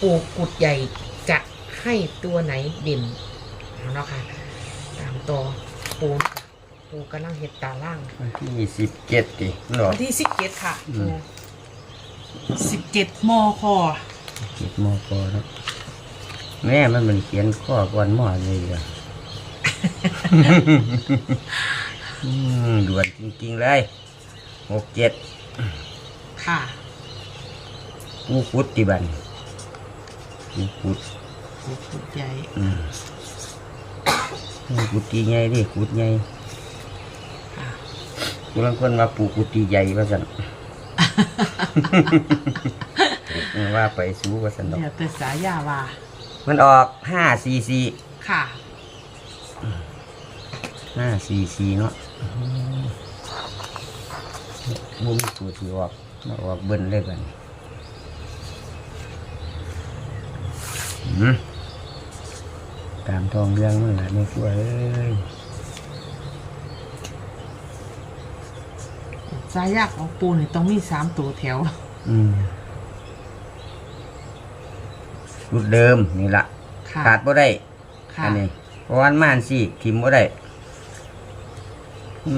ปูกุดใหญ่จะให้ตัวไหนเด่นเอาเนาะค่ะ ตามต่อปูปูกำลังเห็ดตาล่างวันที่สิบเจ็ดดิหรอวันที่สิบเจ็ดค่ะอืมสิบเจ็ดมอคอเจ็ดโมอพอแล้วแม่มันมันเขียนข้อก่อนหม้อเลยอะ อืมด่วนจริงๆเลยหกเจ็ดค่ะ กูฟุดที่บัน กูฟุดขุดใหญ่กูตีใหญ่ดิกูดใหญ่ค่ะกูลังคนมาปลูกกูตีใหญ่ว่าสันว่าไปสู้ว่าสันดอกเดี๋ยวแต่สายาว่ามันออกห้าสี่สี่ค่ะห้าสี่สี่เนาะมุมสูสีออกมาออกเบิ้ลเลยกันอืม ตามทองเรื่องมันแหละไม่ช่วยเอ้ยสายาของปูนี่ต้องมีสามตัวแถว อืมรุดเดิมนี่ละค่ะขาดบ่ได้ ค่ะอันนี้เพราะวันม่านสิทิมบ่ได้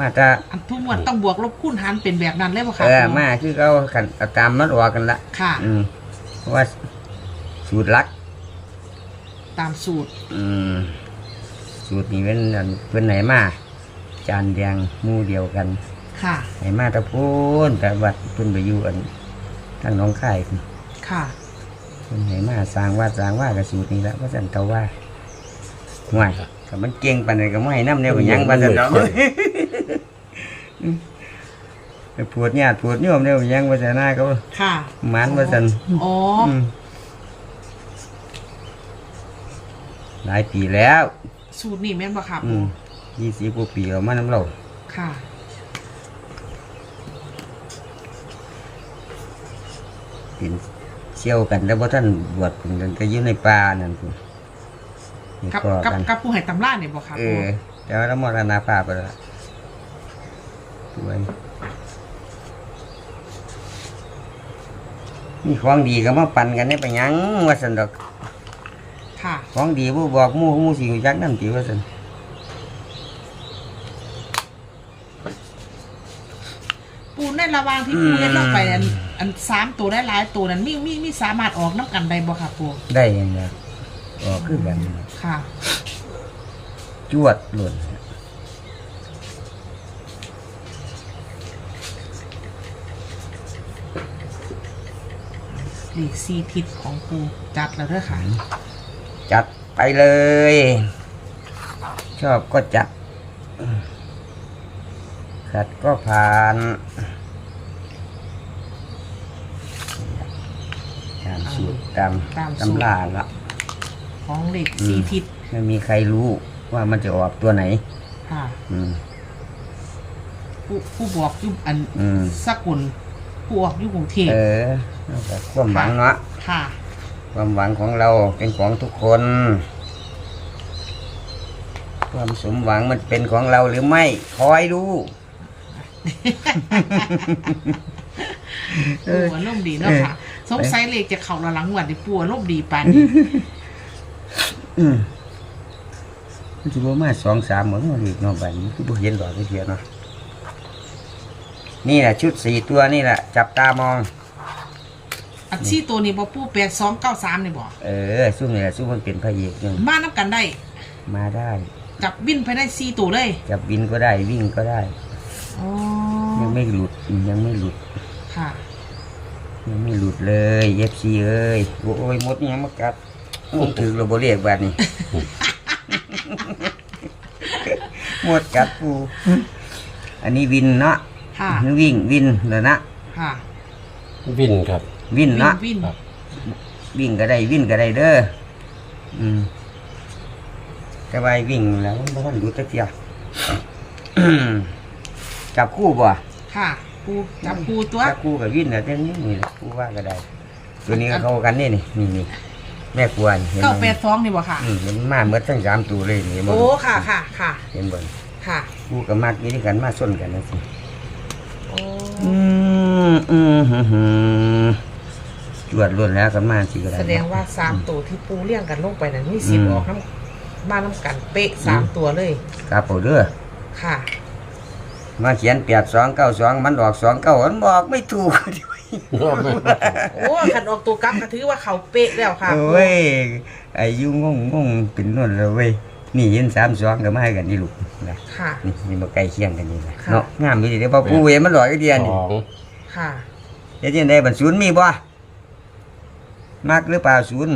มาแตาอันทุกงวันต้องบวกลบคูณหารเป็นแบบนั้นเลยป่ะคะเออปูมาคือเขากันเอาตามมันออกกันละค่ะ อืมเพราะว่าสูตรลัก ตามสูตร อืมสูตรนี้เป็นอันเป็นไหนมาจานแดงหมู่เดียวกันค่ะ ไหนมาตะพูนแต่วัดเพิ่นไปอยู่อันทางหน้องค่ายพุ่นค่ะ เพิ่นไหนมาสร้างวัดสร้างว่ากับสูตรนี้ละว่าสันเตาว่าห่วยถ้ามันเก่งปานใดก็ไม่ให้น้ำเนี่ยก็ยังว่าสันเนาะ ไปปวดญาติปวดโยมเนี่ยก็ยังว่าสันหน้าเขาค่ะหมันว่าสัน อ๋ออืม หลายปีแล้วสูตรนี่แม่นป่ะค่ะอืปูมยี่สิบกว่าปีแล้วมาน้ำเราค่ะ เป็นเชี่ยวกันแล้วพอท่านบวชเป็นกันก็อยืนในป่านั่นคุณนี่กับก็กับกัน กับผู้ให้ตำราเนี่ยป่ะค่ะเอปูอแต่ว่าเรามรณภาพไปแล้วด้วยมีของดีก็มาปั่นกันได้ไปหยังว่าสันดอก ค่ะ ของดีผู้บอกหมู่หมู่สิรู้จักนั่นติว่าสันปูในระหว่างที่ปูเล่นลงไปอันอันสามตัวได้หลายตัวนั้นมีมีมีสามารถออกน้ำกันได้บ่ค่ะปูได้อยังไงออกคือกันค่ะ จวดหล่นหลีกซีทิศของปูจัดแล้วเด้อค่ะ จัดไปเลย ชอบก็จัด ขัดก็ผ่านตามสูตรตามตามสูตร ตำราละ ของหลีกอืมซีทิศไม่มีใครรู้ว่ามันจะออกตัวไหน ค่ะ อืม ผู้ผู้บอกอยุอันอืมสกุลผู้ออกอยุกรุงเทพเออแล้วแต่ความหวังเนาะค่ะ ความหวังของเราเป็นของทุกคน ความสมหวังมันเป็นของเราหรือไม่คอยดูปูอารมณ์ดีเนาะค่ะสงสัยเลขจะเข่าละหลังวันที่ปูอารมณ์ดีปานนี้อืมมันจะประมาณสองสามเหมือนกันอีกเนาะบัดนี้คือบ่เห็นดอกเทียเนาะนี่แหละชุดสี่ตัวนี่แหละจับตามอง อันซี่ตัวนี้บ่ปูแปดสองเก้าสามนี่บ่เออสู้นี่แหละสู้มันเป็นพระเอกยังมาน้ำกันได้ มาได้จับวินไปได้ซี่ตัวเลยจับวินก็ได้วิ่งก็ได้ อ๋อยังไม่หลุดยังไม่หลุด ค่ะ ยังไม่หลุดเลยเอฟซีเอ้ยโอ้ยมดยังมากัดมดถือเราบเรียกแบบนี้หมดกัดกูอันนี้วินเนาะค่ะ วิ่งวินเดี๋ยวนะค่ะ วินครับ วินวินเนาะวินครับ วิ่งก็ได้วิ่งก็ได้เด้ออืมแต่ว่าไอ้วิ่งแล้วมันบ่ทันหลุดตะเกียบ จับคู่บ่ ค่ะปูจับปูตัวจับคู่กับวินเนี่ยเต้นนี่นี่แหละคู่ว่าก็ได้ ตัวนี้ก็เข้ากันนี่นี่นี่นี่แม่ควรเห็นเก้าไหแปมดสองนี่บ่ค่ะ อืมเห็นมาเมื่อทั้งสามตัวเลยนี่มันโอ้ค่ะค่ะค่ะเห็นบ่ค่ะคู่กับมากนี่กันมาส้นกันนะสิโอ้อืมอืมอืมอืม จวดล้วนแล้วกันมาสิก็ได้แสดงว่าสามตัวที่ปูเลี้ยงกันลงไปนั้นมีสิบอืมออกน้ำมาน้ำกันเป๊ะสามตัวเลยครับผมเด้อค่ะ มาเขียนแปดสองเก้าสองมันออกสองเก้ามันบอกไม่ถูกโอ้ขันออกตัวกลับก็ถือว่าเขาเป๊ะแล้วค่ะโอ้ยอายุงงงงเป็นนวลแล้วเว้ยนี่เห็นสามสองก็มาให้กันนี่ลูกนะค่ะนี่นี่มาใกล้เคียงกันนี่นะค่ะเนาะงามดีเดี๋ยวพอปูเวมันหลอยก็เดียนสนี่องค่ะเดี๋ยวจะได้บรรศูนย์มีบ่ มักหรือเปล่าศูนย์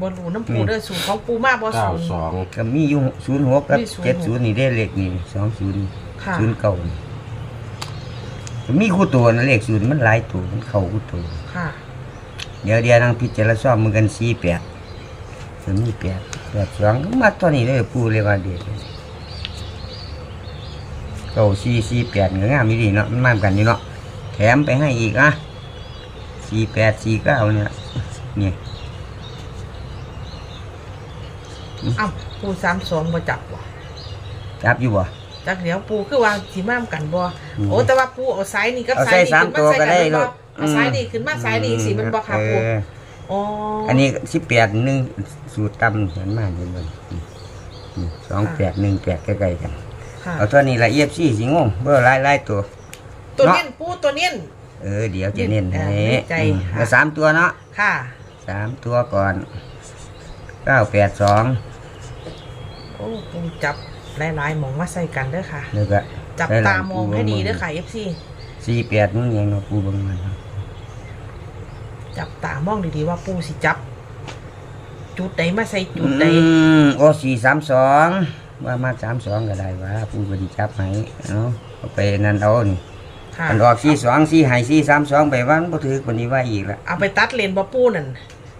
บนรูน้ำปูเด้อสูงของปูมากบ่เก้าสูงสองก็มีอยู่ศูนย์หกกับมี06เจ็ดศูนย์นี่ได้เลขนี่สองศูนย์ค่ะศูนย์เก้านี่ก็มีคู่ตัวนะเลขศูนย์มันหลายตัวมันเข้าคู่ตัว ค่ะเดี๋ยวเดี๋ยวนั่งพิจารณาซ่อมมือกันสี่แปดจะมีแปดแปดสองมาตัวนี้เลยปูเลยว่าเด็ดเก้าสี่สี่แปดก็งามดีเนาะมันมากันอยู่เนาะแถมไปให้อีกอะสี่แปดสี่เก้าเนี่ย นี่เอ้าปูสามสองบ่จับบ่จับอยู่บ่จักเดี๋ยวปูคือว่าสิมามกันบ่อืมโอ้แต่ว่าปูเอาสายนี่กับเอาสายใส่นี่สามขึ้นตัวมาใส่ก็ได้กันลูบ่กเอาสายนี่ขึ้นมาสายนี่สิมันบ่ค่ะปูเอออ๋ออันนี้สิบแปดหนึ่งสูตรตำเห็นมาเห็นมันสองแปดหนึ่งแปดใกล้ๆกัน ค่ะเอาตัวนี้ละเอียบซี่สิงงเบอร์ไล่ไล่ตัว ตัวเน้นปูตัวเน้น เออเดี๋ยวจะเน้นให้เออในใจอืมค่ะ แล้วสามตัวเนาะค่ะ สามตัวก่อนเก้าแปดสองโอ้ปูจับหลายๆหมองมาใส่กันเด้อค่ะ แล้วก็จับตามองให้ดีเด้อค่ะ FC สี่แปดมึงยังเนาะปูเบังมันจับตามองดีๆว่าปูสิจับ จุดใดมาใส่จุดใดอืมโอ้สี่สามสองว่ามาสามสองก็ได้ว่าปูบไดีจับให้เนาะเอาไปนั่นเอานี่ค่ะอันออกสี่สองสี่หายสี่สามสองไปวันบ่ถือวันนี้ว่าอีกละเอาไปตัดเลนบ่ปูนั่น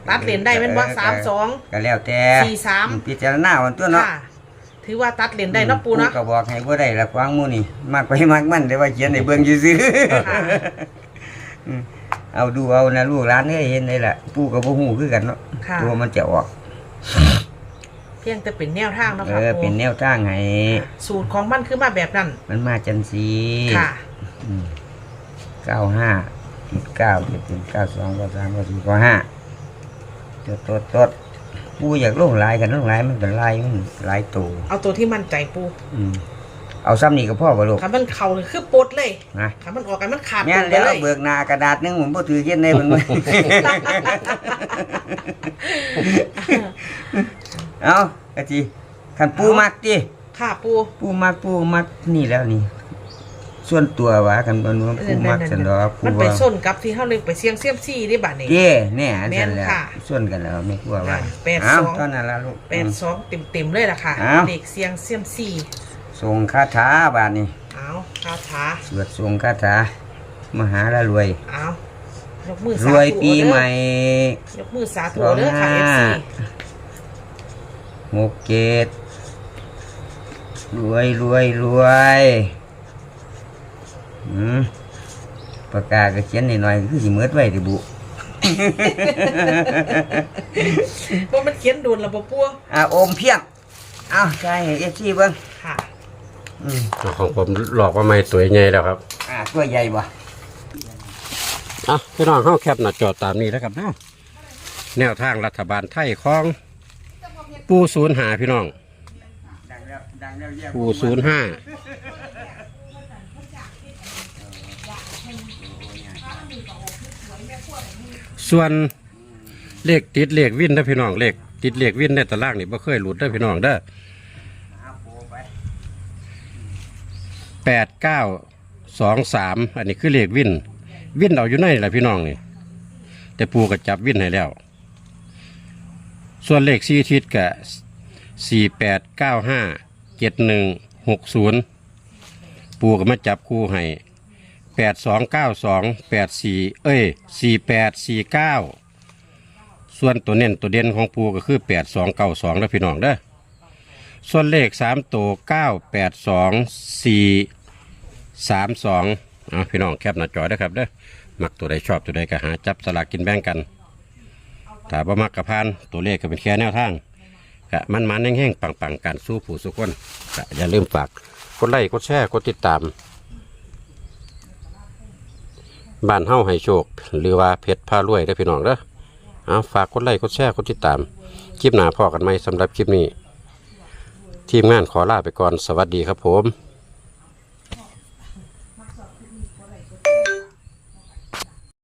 ตัดเลนได้แม่นบ่สามสองก็แล้วแต่สี่สามพิจารณาวันตัวเนาะค่ะถือว่าตัดเลนได้เนาะปูเนาะก็บอกให้บ่ได้ละควางหมู่นี่มากไปมากมันแต่ว่าเขียนให้เบิ่งซื่อค่ะๆอืมเอาดูเอานะลูกหลานเอ้ยเห็นได้ล่ะปู่ก็บ่ฮู้คือกันเนาะค่ะตัวมันจะออก เพียงแต่เป็นแนวทางเนาะเอค่ะอปูเป็นแนวทางให้สูตรของมันคือมาแบบนั้น มันมาจังสีค่ะเก้าห้าติดเก้าเจ็ดเป็นเก้าสองเก้าสามเก้าสี่เก้าห้า จดตดตดปู่อยากลงหลายกันลงหลายมันก็หลายมันหลายตัวเอาตัวที่มั่นใจปูอืมเอาซ้ำนี่ก็พ่อบ่ลูกคันมันเข่าเลยคือปลดเลยนะคันมันออกกันมันขาดงั้นไปแล้วเลยเบิกหน้ากระดาษหนึงผมบ่ถือเย็นได้มันเอากะจีคันปูมักติค่ะปูปูมักปูมักนี่แล้วนี่ ส่วนตัวว่ากันบ่รู้ว่าปูมักสันดอกปูมันไปว่าส้นกับที่เขาเลยไปเสี่ยงเสี่ยมซี่ได้บัดนี้เจ้แน่อันแม่นั้นนแหล้วค่ะส่วนกันแล้วไม่กลัวว่าแปดเอาสอง เท่านั้นละลูก แปดสองเต็มๆเลยล่ะค่ะอ้าว เด็กเสี่ยงเสี่ยมซี่ส่งคาถาบาดนี้เอาคาถาสวดส่งคาถามหาละรวย เอายกมือรสาธุวยปีเด้อใหม่ยกมือสาธุเด้อค่ะ สอง FC ห้าหกเกตรวยรวยรวยอืม ปากกาก็เขียนหน่อยๆคือสิเมือดไว้ติบุว่ามันเขียนโดนระบบปัวอ่าโอมเพียงเอาใช่เอฟซีเบิ้งค่ะอืมของผมหลอกว่าไม่ตัวใหญ่แล้วครับ อ่าตัวใหญ่บ่อะพี่น้องเข้าแคปหน้าจอตามนี้แล้วครับเนาะแนวทางรัฐบาลไทยของปูศูนย์หาพี่น้องดังแล้วดังแล้วเรียกปูศูนย์ห้า ส่วนเลขติดเลขวินนะพี่น้องเลขติดเลขวินในตารางนี่บ่เคยหลุดได้พี่น้องเด้อแปดเก้าสองสามอันนี้คือเลขวินวินเอาอยู่ในแหละพี่น้องนี่ แต่ปูก็จับวินให้แล้ว ส่วนเลขสี่ทิศกะสี่แปดเก้าห้าเจ็ดหนึ่งหกศูนย์ปูก็มาจับคู่ให้ แปดสองเก้าสองแปดสี่เอ้ยสี่แปดสี่เก้าส่วนตัวเน้นตัวเด่นของปูก็คือแปดสองเก้าสองแล้วพี่น้องเด้อส่วนเลขสามตัวเก้าแปดสองสี่สามสองเอาพี่น้องแคปหน้าจอได้อครับเด้อมักตัวใดชอบตัวใดก็หาจับสลากกินแบ่งกันถ้าบ่มักกระพานตัวเลขก็เป็นแค่แนวทางกะมันมันๆแห้งๆปังๆกันสู้ผู้สุคนก็อย่าลืมฝากกดไลค์กดแชร์กดติดตาม บ้านเฮาให้โชค หรือว่าเพชรพารวยได้พี่น้องเด้อเอาฝากกดไลค์กดแชร์กดติดตาม คลิปหน้าพอกันไหมสำหรับคลิปนี้ ทีมงานขอลาไปก่อนสวัสดีครับผม